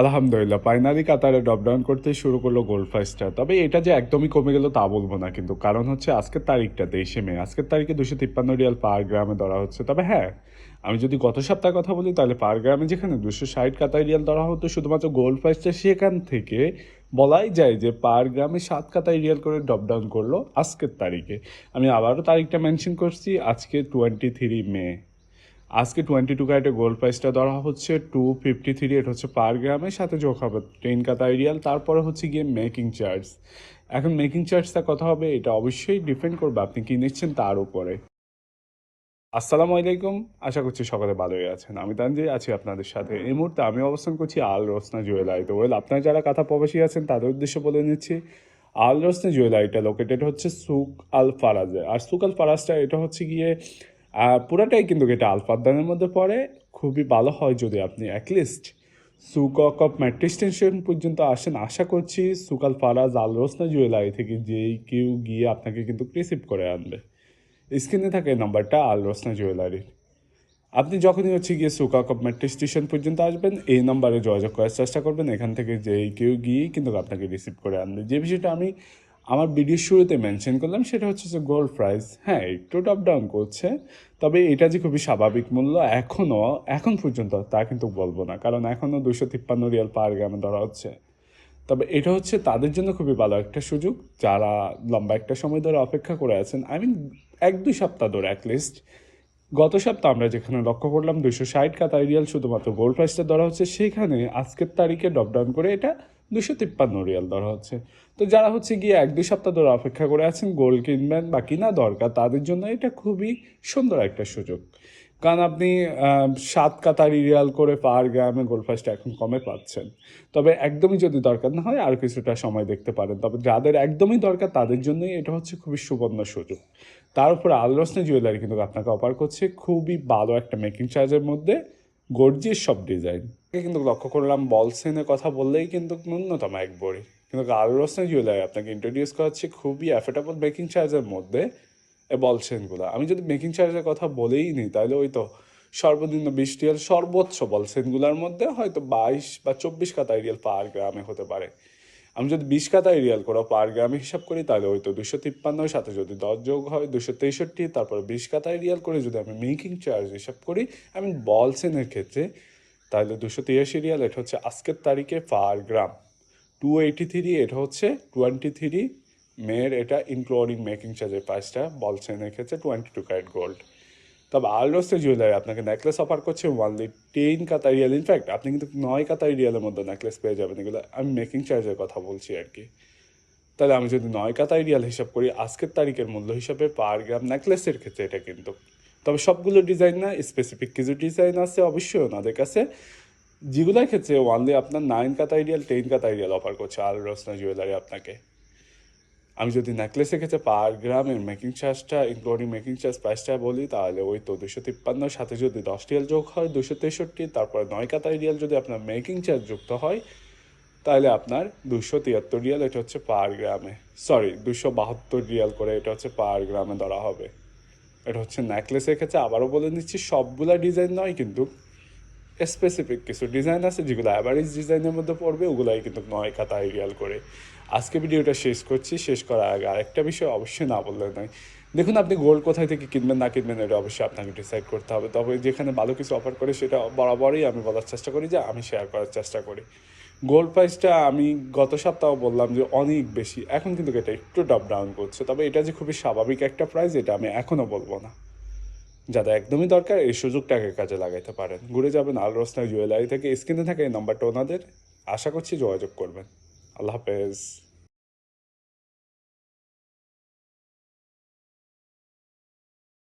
আলহামদুলিল্লাহ, ফাইনালি কাতারে drop down করতে শুরু করল গোল্ড প্রাইসটা তবে এটা যে একদমই কমে গেল তা বলব না, কিন্তু কারণ হচ্ছে আজকের তারিখটা তেইশে মে, আজকের তারিখে দুশো তিপ্পান্ন রিয়াল পার গ্রামে ধরা হচ্ছে। তবে হ্যাঁ আমি যদি গত সপ্তাহের কথা বলি, তাহলে পার গ্রামে যেখানে দুশো ষাট কাতার রিয়াল ধরা হতো, শুধুমাত্র গোল্ড প্রাইসটা সেখান থেকে বলাই যায় যে পার গ্রামে সাত কাতায় রিয়াল করে ড্রপ ডাউন করল আজকের তারিখে। আমি আবারও তারিখটা মেনশন করছি, আজকে টোয়েন্টি থ্রি মে। আজকে টোয়েন্টি টু ক্যারেটের গোল্ড প্রাইসটা ধরা হচ্ছে টু ফিফটি থ্রি এটা হচ্ছে পার গ্রামের সাথে যোগ হবে। টেন কাতা রিয়াল তারপরে হচ্ছে গিয়ে মেকিং চার্জ এখন মেকিং চার্জটা কথা হবে, এটা অবশ্যই ডিপেন্ড করবে, আপনি কি নিচ্ছেন তার উপরে। আসসালামু আলাইকুম, আশা করছি সকালে ভালোই আছেন। আমি তানজির, আছি আপনাদের সাথে। এই মুহূর্তে আমি অবস্থান করছি আল রোসনা জুয়েলারিতে। ওয়েল আপনারা যারা কাঁথা প্রবাসী আছেন, তাদের উদ্দেশ্যে বলে নিচ্ছি, আল রোসনা জুয়েলারিটা লোকেটেড হচ্ছে সুক আল ফারাজে। আর সুক আল ফারাজটা, এটা হচ্ছে গিয়ে আহ, পুরাটাই কিন্তু এটা আলফাদানের মধ্যে পড়ে। খুবই ভালো হয় যদি আপনি অ্যাটলিস্ট সুকক অফ মেট্রো স্টেশন পর্যন্ত আসেন। আশা করছি সুকাল ফারাজ আল রোসনা জুয়েলারি থেকে যেই কেউ গিয়ে আপনাকে কিন্তু রিসিভ করে আনবে। স্ক্রিনে থাকে নাম্বারটা আল রোসনা জুয়েলারির আপনি যখনই হচ্ছে গিয়ে সুকা কপ মেট্রো স্টেশন পর্যন্ত আসবেন এই নাম্বারে যোগাযোগ করার চেষ্টা করবেন। এখান থেকে যে কেউ গিয়েই কিন্তু আপনাকে রিসিভ করে আনবে। যে বিষয়টা আমি আমার ভিডিওর শুরুতে মেনশন করলাম, সেটা হচ্ছে যে গোল্ড প্রাইস হ্যাঁ একটু আপ ডাউন করছে, তবে এটা যে খুবই স্বাভাবিক মূল্য এখনও, এখন পর্যন্ত তা কিন্তু বলব না, কারণ এখনও দুশো তিপ্পান্ন রিয়াল পার গ্রামে ধরা হচ্ছে। তবে এটা হচ্ছে তাদের জন্য খুবই ভালো একটা সুযোগ, যারা লম্বা একটা সময় ধরে অপেক্ষা করে আছেন আই মিন এক দুই সপ্তাহ ধরে অ্যাটলিস্ট গত সপ্তাহ আমরা যেখানে লক্ষ্য করলাম দুশো ষাট কাতার রিয়াল শুধুমাত্র গোল্ড প্রাইসটা ধরা হচ্ছে, সেখানে আজকের তারিখে ডপডাউন করে এটা দুশো তিপ্পান্ন রিয়াল ধরা হচ্ছে। তো যারা হচ্ছে গিয়ে এক দুই সপ্তাহ ধরে অপেক্ষা করে আছেন, গোল কিনবেন বা কিনা দরকার, তাদের জন্য এটা খুবই সুন্দর একটা সুযোগ। কারণ আপনি সাত কাতার রিয়াল করে পার গ্রামে প্রাইসটা এখন কমে পাচ্ছেন। তবে একদমই যদি দরকার না হয়, আর কিছুটা সময় দেখতে পারেন। তবে যাদের একদমই দরকার, তাদের জন্যই এটা হচ্ছে খুবই সুবর্ণ সুযোগ। তার উপরে আলরসনে জুয়েলারি কিন্তু আপনাকে অফার করছে। খুবই ভালো একটা মেকিং চার্জের মধ্যে। গর্জিয়াস সব ডিজাইন। কিন্তু লক্ষ্য করলাম বলসেনের কথা বললেই কিন্তু ন্যূনতম এক বড়ি। কিন্তু আলরসনে জুয়েলারি আপনাকে ইন্ট্রোডিউস করাচ্ছে খুবই অ্যাফোর্ডেবল মেকিং চার্জের মধ্যে এ বলসেনগুলো আমি যদি মেকিং চার্জের কথা বলেই নিই, তাহলে ওই তো সর্বনিম্ন বিশ রিয়াল সর্বোচ্চ বলসেনগুলোর মধ্যে হয়তো বাইশ বা চব্বিশ কাতা রিয়াল পার গ্রামে হতে পারে। আমি যদি বিশ কাতায় রিয়াল করো পার গ্রামে হিসাব করি, তাহলে ওই তো দুশো তিপ্পান্নর সাথে যদি দশ যোগ হয়, দুশো তেষট্টি, তারপর বিশ কাতায় রিয়াল করে যদি আমি মেকিং চার্জ হিসাব করি আমি বলসেনের ক্ষেত্রে, তাহলে দুশো তিরাশি রিয়াল, এটা হচ্ছে আজকের তারিখে পার গ্রাম। টু এইটি থ্রি এটা হচ্ছে টোয়েন্টি থ্রি মেয়ের এটা ইনক্লুডিং মেকিং চার্জের প্রাইসটা বলছেন ক্ষেত্রে টোয়েন্টি টু ক্যারেট গোল্ড তবে আলরোসে জুয়েলারি আপনাকে নেকলেস অফার করছে only ten Qatar riyal in fact আপনি কিন্তু নয় কাতার রিয়ালের মধ্যে নেকলেস পেয়ে যাবেন। এগুলো আমি মেকিং চার্জের কথা বলছি আর কি। তাহলে আমি যদি নয় কাতার রিয়াল হিসাব করি, আজকের তারিখের মূল্য হিসাবে পার গ্রাম নেকলেসের ক্ষেত্রে এটা কিন্তু। তবে সবগুলো ডিজাইন না স্পেসিফিক কিছু ডিজাইন আছে অবশ্যই ওনাদের কাছে। যেগুলোর ক্ষেত্রে ওয়ানলি আপনার nine Qatar riyal ten Qatar riyal offer করছে আল রোসনা জুয়েলারি আপনাকে। আমি যদি নেকলেসের ক্ষেত্রে পার গ্রামের মেকিং চার্জটা ইনক্লুডিং মেকিং চার্জ প্রাইসটা বলি, তাহলে ওই তো দুশো তিপ্পান্নর সাথে যদি দশ রিয়াল যোগ হয়, দুশো তেষট্টি, তারপরে নয় কাতার রিয়াল যদি আপনার মেকিং চার্জ যুক্ত হয়, তাহলে আপনার দুশো তিয়াত্তর রিয়াল এটা হচ্ছে পার গ্রামে সরি দুশো বাহাত্তর রিয়াল করে এটা হচ্ছে পার গ্রামে ধরা হবে। এটা হচ্ছে নেকলেসের ক্ষেত্রে আবারও বলে নিচ্ছি, সবগুলা ডিজাইন নয় কিন্তু স্পেসিফিক কিছু ডিজাইন আছে যেগুলো অ্যাভারেজ ডিজাইনের মধ্যে পড়বে, ওগুলাই কিন্তু নয় কাতা রিয়াল করে। আজকে ভিডিওটা শেষ করছি। শেষ করার আগে আরেকটা বিষয় অবশ্যই না বললে নয়। দেখুন, আপনি গোল্ড কোথায় থেকে কিনবেন, না কিনবেন, এটা অবশ্যই আপনাকে ডিসাইড করতে হবে। তবে যেখানে ভালো কিছু অফার করে সেটা বরাবরই আমি বলার চেষ্টা করি যে, আমি শেয়ার করার চেষ্টা করি। গোল্ড প্রাইসটা আমি গত সপ্তাহ বললাম যে, অনেক বেশি। এখন কিন্তু এটা একটু ডপ ডাউন করছে। তবে এটা যে খুবই স্বাভাবিক একটা প্রাইস এটা আমি এখনও বলব না। যাদের একদমই দরকার, এই সুযোগটাকে কাজে লাগাইতে পারেন। ঘুরে যাবেন আল রোসনা জুয়েলারি থেকে, স্ক্রিনে থাকে এই নাম্বারটা ওনাদের। আশা করছি যোগাযোগ করবেন। আল্লাহ হাফেজ।